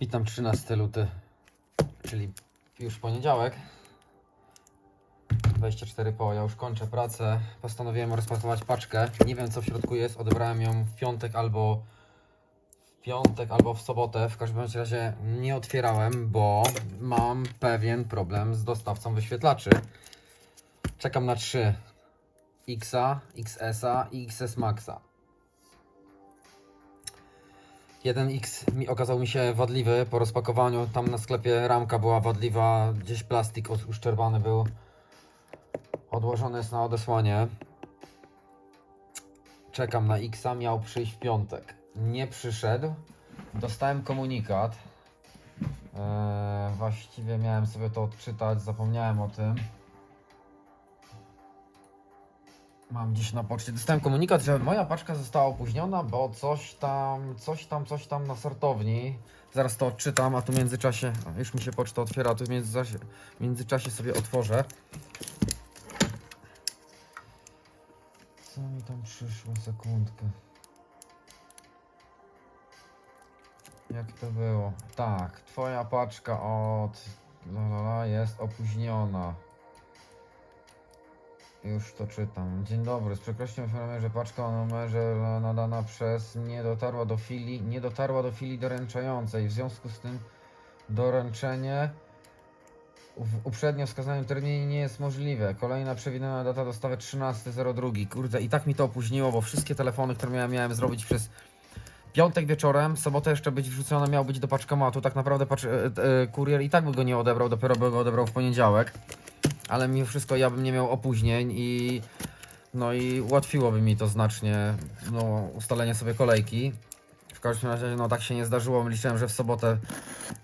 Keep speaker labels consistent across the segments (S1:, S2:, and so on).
S1: Witam 13 luty, czyli już poniedziałek. 24 po, ja już kończę pracę. Postanowiłem rozpakować paczkę. Nie wiem co w środku jest. Odebrałem ją w piątek albo w piątek albo w sobotę. W każdym razie nie otwierałem, bo mam pewien problem z dostawcą wyświetlaczy. Czekam na 3 Xa, XS-a i XS Maxa. 1X mi, okazał mi się wadliwy po rozpakowaniu. Tam na sklepie ramka była wadliwa, gdzieś plastik uszczerbany był. Odłożony jest na odesłanie. Czekam na Xa, miał przyjść w piątek. Nie przyszedł. Dostałem komunikat. Eee, właściwie miałem sobie to odczytać, zapomniałem o tym. Mam dziś na poczcie. Dostałem komunikat, że moja paczka została opóźniona, bo coś tam, coś tam, coś tam na sortowni. Zaraz to odczytam, a tu w międzyczasie, a już mi się poczta otwiera, tu w międzyczasie, w międzyczasie sobie otworzę. Co mi tam przyszło? Sekundkę. Jak to było? Tak, twoja paczka od la, la, la, jest opóźniona. Już to czytam. Dzień dobry. Z przykrością informuję, że paczka o numerze nadana przez nie dotarła do filii, nie dotarła do filii doręczającej. W związku z tym doręczenie w uprzednio wskazanym terminie nie jest możliwe. Kolejna przewidziana data dostawy 13.02. Kurde, i tak mi to opóźniło, bo wszystkie telefony, które miałem, miałem zrobić przez piątek wieczorem, sobotę jeszcze być wrzucone, miał być do paczkomatu. Tak naprawdę pacz, e, e, kurier i tak by go nie odebrał, dopiero by go odebrał w poniedziałek ale mimo wszystko ja bym nie miał opóźnień i no i ułatwiłoby mi to znacznie no, ustalenie sobie kolejki. W każdym razie no tak się nie zdarzyło. Liczyłem, że w sobotę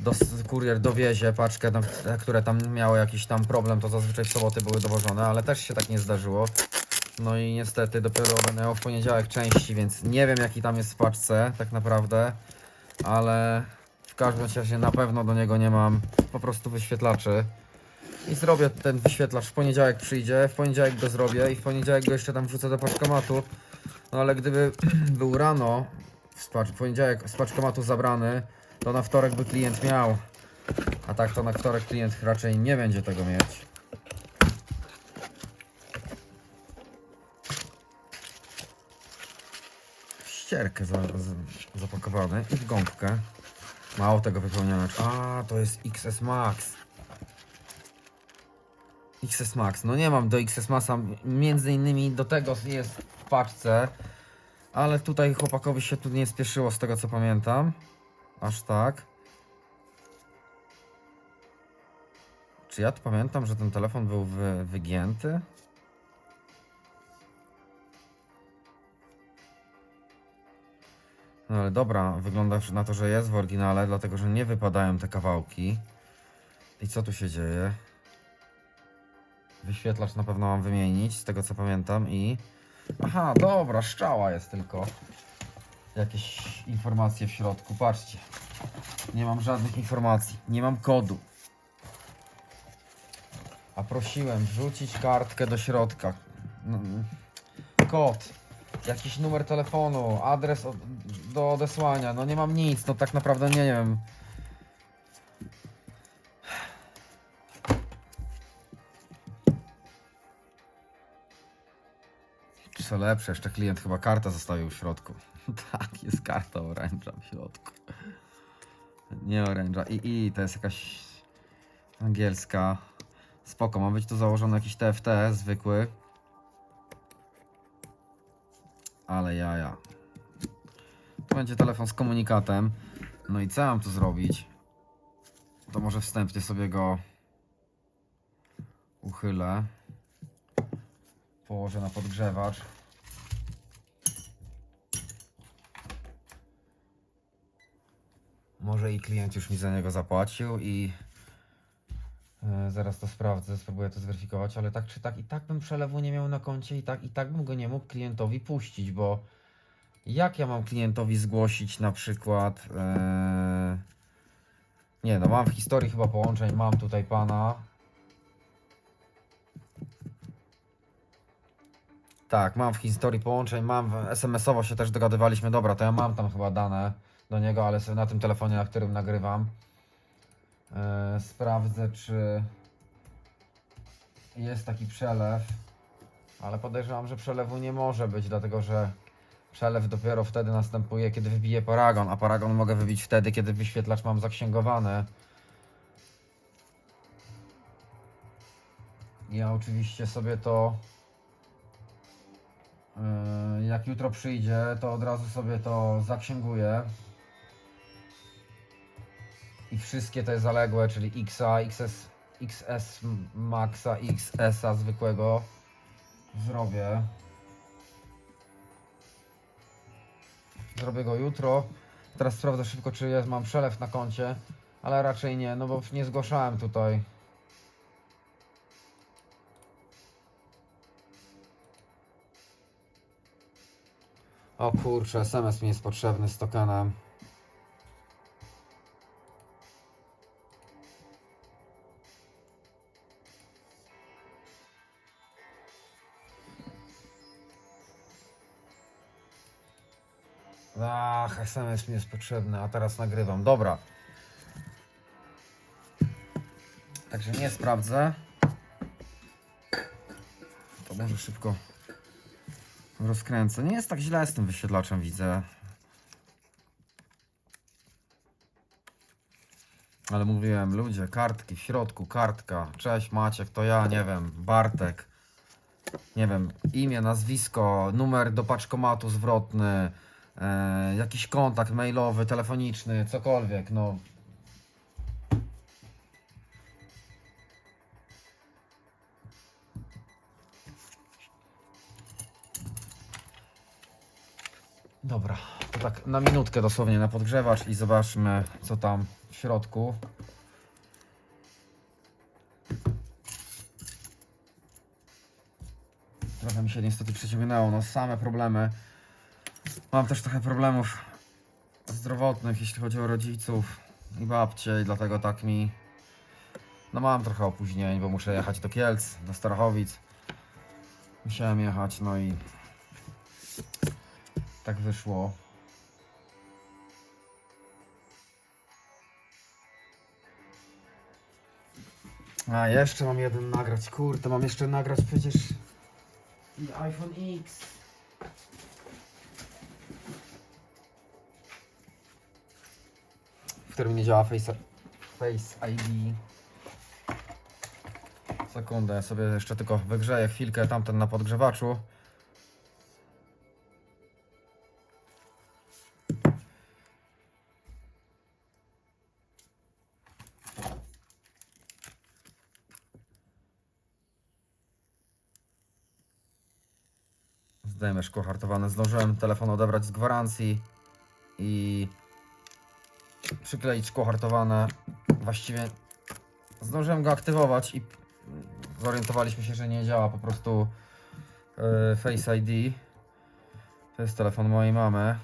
S1: dos, kurier dowiezie paczkę, tam, te, które tam miały jakiś tam problem, to zazwyczaj w soboty były dowożone, ale też się tak nie zdarzyło. No i niestety dopiero będę w poniedziałek części, więc nie wiem jaki tam jest w paczce tak naprawdę, ale w każdym razie na pewno do niego nie mam po prostu wyświetlaczy. I zrobię ten wyświetlacz w poniedziałek przyjdzie, w poniedziałek go zrobię i w poniedziałek go jeszcze tam wrzucę do paczkomatu. No ale gdyby był rano, w poniedziałek z paczkomatu zabrany, to na wtorek by klient miał. A tak to na wtorek klient raczej nie będzie tego mieć. Ścierkę za, za, i w gąbkę. Mało tego wypełnione. A, to jest XS Max. XS Max. No nie mam do XS Maxa, między innymi do tego jest w paczce, ale tutaj chłopakowi się tu nie spieszyło z tego co pamiętam. Aż tak. Czy ja tu pamiętam, że ten telefon był wy, wygięty? No ale dobra, wygląda na to, że jest w oryginale, dlatego że nie wypadają te kawałki. I co tu się dzieje? Wyświetlacz na pewno mam wymienić, z tego co pamiętam i... Aha, dobra, szczała jest tylko. Jakieś informacje w środku, patrzcie. Nie mam żadnych informacji, nie mam kodu. A prosiłem wrzucić kartkę do środka. No, Kod, jakiś numer telefonu, adres do odesłania. No nie mam nic, no tak naprawdę nie, nie wiem. Co lepsze, jeszcze klient chyba kartę zostawił w środku. tak, jest karta oręża w środku. Nie oręża. I, I to jest jakaś angielska. Spoko, ma być tu założony jakiś TFT zwykły. Ale jaja. Tu będzie telefon z komunikatem. No i co mam tu zrobić? To może wstępnie sobie go uchylę. Położę na podgrzewacz. Może i klient już mi za niego zapłacił i e, zaraz to sprawdzę, spróbuję to zweryfikować, ale tak czy tak i tak bym przelewu nie miał na koncie i tak i tak bym go nie mógł klientowi puścić, bo jak ja mam klientowi zgłosić na przykład e, nie no, mam w historii chyba połączeń, mam tutaj pana Tak, mam w historii połączeń, mam SMS-owo się też dogadywaliśmy. Dobra, to ja mam tam chyba dane do niego, ale na tym telefonie, na którym nagrywam. E, sprawdzę, czy jest taki przelew, ale podejrzewam, że przelewu nie może być, dlatego że przelew dopiero wtedy następuje, kiedy wybiję paragon, a paragon mogę wybić wtedy, kiedy wyświetlacz mam zaksięgowany. Ja oczywiście sobie to Yy, jak jutro przyjdzie, to od razu sobie to zaksięguję. I wszystkie te zaległe, czyli XA, XS, XS Maxa, XS-a zwykłego zrobię. Zrobię go jutro. Teraz sprawdzę szybko, czy jest, mam przelew na koncie, ale raczej nie, no bo nie zgłaszałem tutaj. O kurczę, SMS mi jest potrzebny z tokenem. SMS mi jest potrzebny, a teraz nagrywam. Dobra. Także nie sprawdzę. To może szybko rozkręcę. Nie jest tak źle z tym wyświetlaczem, widzę. Ale mówiłem, ludzie, kartki w środku, kartka. Cześć Maciek, to ja, nie wiem, Bartek. Nie wiem, imię, nazwisko, numer do paczkomatu zwrotny, e, jakiś kontakt mailowy, telefoniczny, cokolwiek, no. Dobra, to tak na minutkę dosłownie na podgrzewacz i zobaczmy co tam w środku. Trochę mi się niestety przeciągnęło, no same problemy. Mam też trochę problemów zdrowotnych, jeśli chodzi o rodziców i babcie i dlatego tak mi... No mam trochę opóźnień, bo muszę jechać do Kielc, do Starachowic. Musiałem jechać, no i tak wyszło. A jeszcze mam jeden nagrać. Kurde, mam jeszcze nagrać przecież i iPhone X. W którym nie działa Face, Face ID. Sekundę, sobie jeszcze tylko wygrzeję chwilkę tamten na podgrzewaczu. Zdejmę szkło hartowane. Zdążyłem telefon odebrać z gwarancji i przykleić szkło hartowane. Właściwie zdążyłem go aktywować i zorientowaliśmy się, że nie działa po prostu e, Face ID. To jest telefon mojej mamy.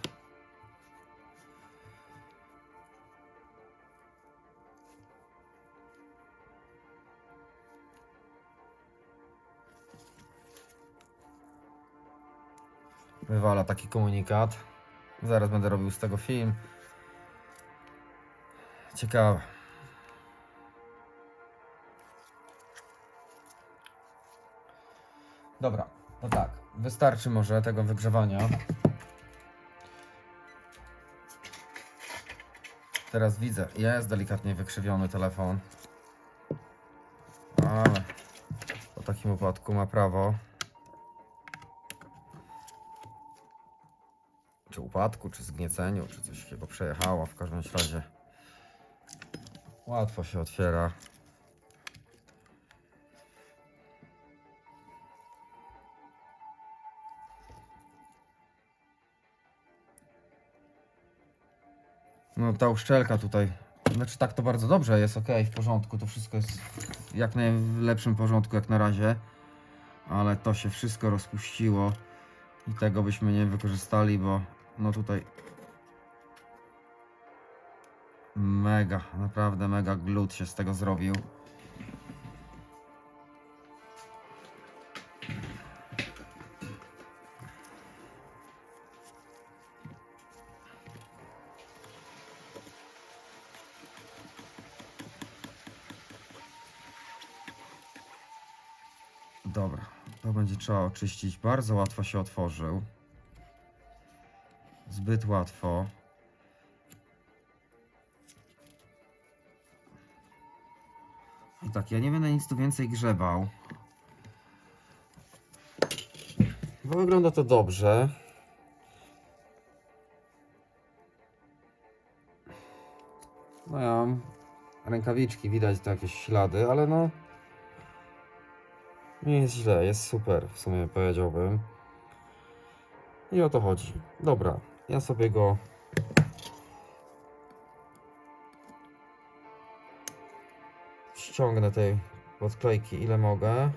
S1: wywala taki komunikat. Zaraz będę robił z tego film. Ciekawe. Dobra, no tak. Wystarczy może tego wygrzewania. Teraz widzę, jest delikatnie wykrzywiony telefon. Ale po takim upadku ma prawo. czy upadku, czy zgnieceniu, czy coś się go przejechało. W każdym razie łatwo się otwiera. No ta uszczelka tutaj, znaczy tak to bardzo dobrze, jest ok, w porządku, to wszystko jest w jak najlepszym porządku jak na razie, ale to się wszystko rozpuściło i tego byśmy nie wykorzystali, bo no tutaj Mega, naprawdę mega glut się z tego zrobił. Dobra, to będzie trzeba oczyścić. Bardzo łatwo się otworzył. Zbyt łatwo. Tak, ja nie będę nic tu więcej grzebał. Bo wygląda to dobrze. No ja mam rękawiczki, widać tu jakieś ślady, ale no nie jest źle, jest super w sumie powiedziałbym. I o to chodzi. Dobra, ja sobie go ściągnę tej podklejki ile mogę.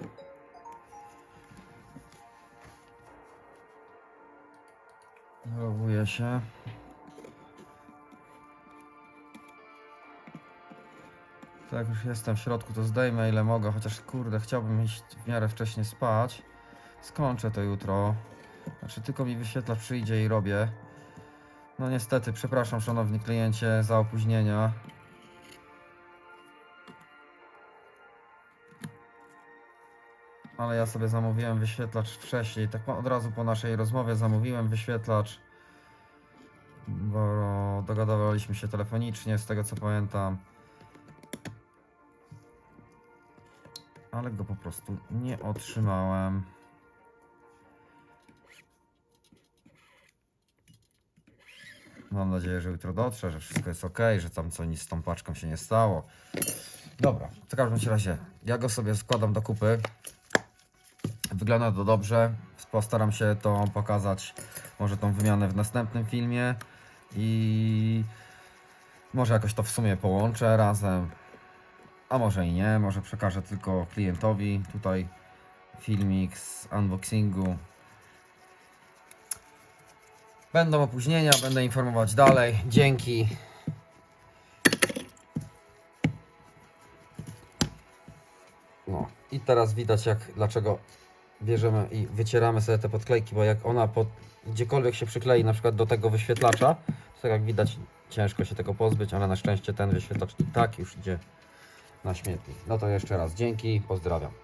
S1: Zachowuję się. To jak już jestem w środku, to zdejmę ile mogę, chociaż kurde, chciałbym iść w miarę wcześnie spać. Skończę to jutro. Znaczy, tylko mi wyświetla przyjdzie i robię. No niestety, przepraszam szanowni kliencie za opóźnienia. Ale ja sobie zamówiłem wyświetlacz wcześniej, tak od razu po naszej rozmowie zamówiłem wyświetlacz. Bo dogadywaliśmy się telefonicznie, z tego co pamiętam. Ale go po prostu nie otrzymałem. Mam nadzieję, że jutro dotrze, że wszystko jest ok, że tam co nic z tą paczką się nie stało. Dobra, w każdym razie ja go sobie składam do kupy. Wygląda to dobrze. Postaram się to pokazać, może tą wymianę w następnym filmie i może jakoś to w sumie połączę razem. A może i nie, może przekażę tylko klientowi tutaj filmik z unboxingu. Będą opóźnienia, będę informować dalej. Dzięki. No i teraz widać jak, dlaczego bierzemy i wycieramy sobie te podklejki, bo jak ona pod, gdziekolwiek się przyklei, na przykład do tego wyświetlacza, to tak jak widać ciężko się tego pozbyć, ale na szczęście ten wyświetlacz i tak już idzie na śmietnik. No to jeszcze raz dzięki, pozdrawiam.